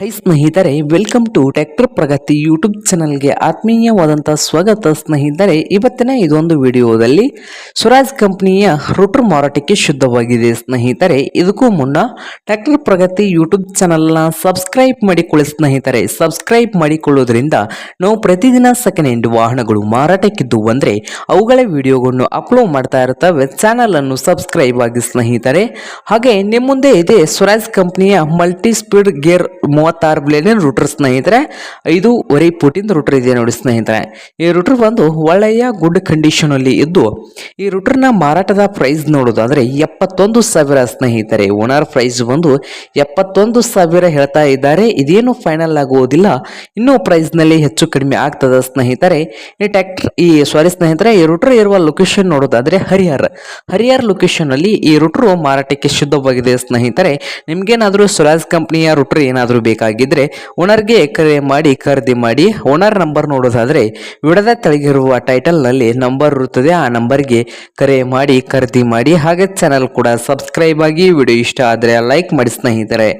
High ಸ್ನೇಹಿತರೆ welcome to tractor Pragati YouTube ಚಾನಲ್ಗೆ ಆತ್ಮೀಯವಾದಂಥ ಸ್ವಾಗತ ಸ್ನೇಹಿತರೆ. ಇವತ್ತಿನ ಇದೊಂದು ವಿಡಿಯೋದಲ್ಲಿ ಸ್ವರಾಜ್ ಕಂಪ್ನಿಯ ರೂಟರ್ ಮಾರಾಟಕ್ಕೆ ಶುದ್ಧವಾಗಿದೆ ಸ್ನೇಹಿತರೆ. ಇದಕ್ಕೂ ಮುನ್ನ ಟ್ಯಾಕ್ಟರ್ ಪ್ರಗತಿ ಯೂಟ್ಯೂಬ್ ಚಾನಲ್ನ ಸಬ್ಸ್ಕ್ರೈಬ್ ಮಾಡಿಕೊಳ್ಳಿ ಸ್ನೇಹಿತರೆ. ಸಬ್ಸ್ಕ್ರೈಬ್ ಮಾಡಿಕೊಳ್ಳೋದ್ರಿಂದ ನಾವು ಪ್ರತಿದಿನ ಸೆಕೆಂಡ್ ಹ್ಯಾಂಡ್ ವಾಹನಗಳು ಮಾರಾಟಕ್ಕಿದ್ದು ಅಂದರೆ ಅವುಗಳ ವಿಡಿಯೋಗಳನ್ನು ಅಪ್ಲೋಡ್ ಮಾಡ್ತಾ ಇರ್ತವೆ. ಚಾನಲನ್ನು ಸಬ್ಸ್ಕ್ರೈಬ್ ಆಗಿ ಸ್ನೇಹಿತರೆ. ಹಾಗೆ ನಿಮ್ಮ ಮುಂದೆ ಇದೆ ಸ್ವರಾಜ್ ಕಂಪನಿಯ ಮಲ್ಟಿ ಸ್ಪೀಡ್ ಗೇರ್ ಮೂವತ್ತಾರು ಬ್ಲೇಡಿನ ರೂಟರ್ ಸ್ನೇಹಿತರೆ ಐದೂವರೆ ಫುಟಿಂದ ರೂಟರ್ ಇದೆ ನೋಡಿ ಸ್ನೇಹಿತರೆ. ಈ ರೂಟರ್ ಬಂದು ಒಳ್ಳೆಯ ಗುಡ್ ಕಂಡೀಷನ್ ಅಲ್ಲಿ ಇದ್ದು, ಈ ರೂಟರ್ನ ಮಾರಾಟದ ಪ್ರೈಸ್ ನೋಡೋದಾದ್ರೆ ಎಪ್ಪತ್ತೊಂದು ಸಾವಿರ ಸ್ನೇಹಿತರೆ. ಓನರ್ ಪ್ರೈಸ್ ಬಂದು ಎಪ್ಪತ್ತೊಂದು ಸಾವಿರ ಹೇಳ್ತಾ ಇದ್ದಾರೆ. ಇದೇನು ಫೈನಲ್ ಆಗುವುದಿಲ್ಲ. ಇನ್ನೂ ಪ್ರೈಸ್ನಲ್ಲಿ ಹೆಚ್ಚು ಕಡಿಮೆ ಆಗ್ತದ ಸ್ನೇಹಿತರೆ. ಈ ಟ್ಯಾಕ್ಟರ್ ಈ ಸಾರಿ ಸ್ನೇಹಿತರೆ, ಈ ರೂಟರ್ ಇರುವ ಲೊಕೇಶನ್ ನೋಡೋದಾದ್ರೆ ಹರಿಹರ್. ಹರಿಹರ್ ಲೊಕೇಶನ್ ಅಲ್ಲಿ ಈ ರೂಟರ್ ಮಾರಾಟಕ್ಕೆ ಶುದ್ಧವಾಗಿದೆ ಸ್ನೇಹಿತರೆ. ನಿಮ್ಗೇನಾದ್ರೂ ಸ್ವರಾಜ್ ಕಂಪನಿಯ ರೂಟರ್ ಏನಾದರೂ ಬೇಕಾಗಿದ್ರೆ ಓನರ್ಗೆ ಕರೆ ಮಾಡಿ ಖರೀದಿ ಮಾಡಿ ಓನರ್ ನಂಬರ್ ನೋಡೋದಾದ್ರೆ ವಿಡದ ಟೈಟಲ್ನಲ್ಲಿ ನಂಬರ್ ಇರುತ್ತದೆ. ಆ ನಂಬರ್ಗೆ ಕರೆ ಮಾಡಿ ಖರೀದಿ ಮಾಡಿ ಹಾಗೆ ಚಾನಲ್ ಕೂಡ ಸಬ್ಸ್ಕ್ರೈಬ್ ಆಗಿ ವಿಡಿಯೋ ಇಷ್ಟ ಆದರೆ ಲೈಕ್ ಮಾಡಿ ಸ್ನೇಹಿತರೆ.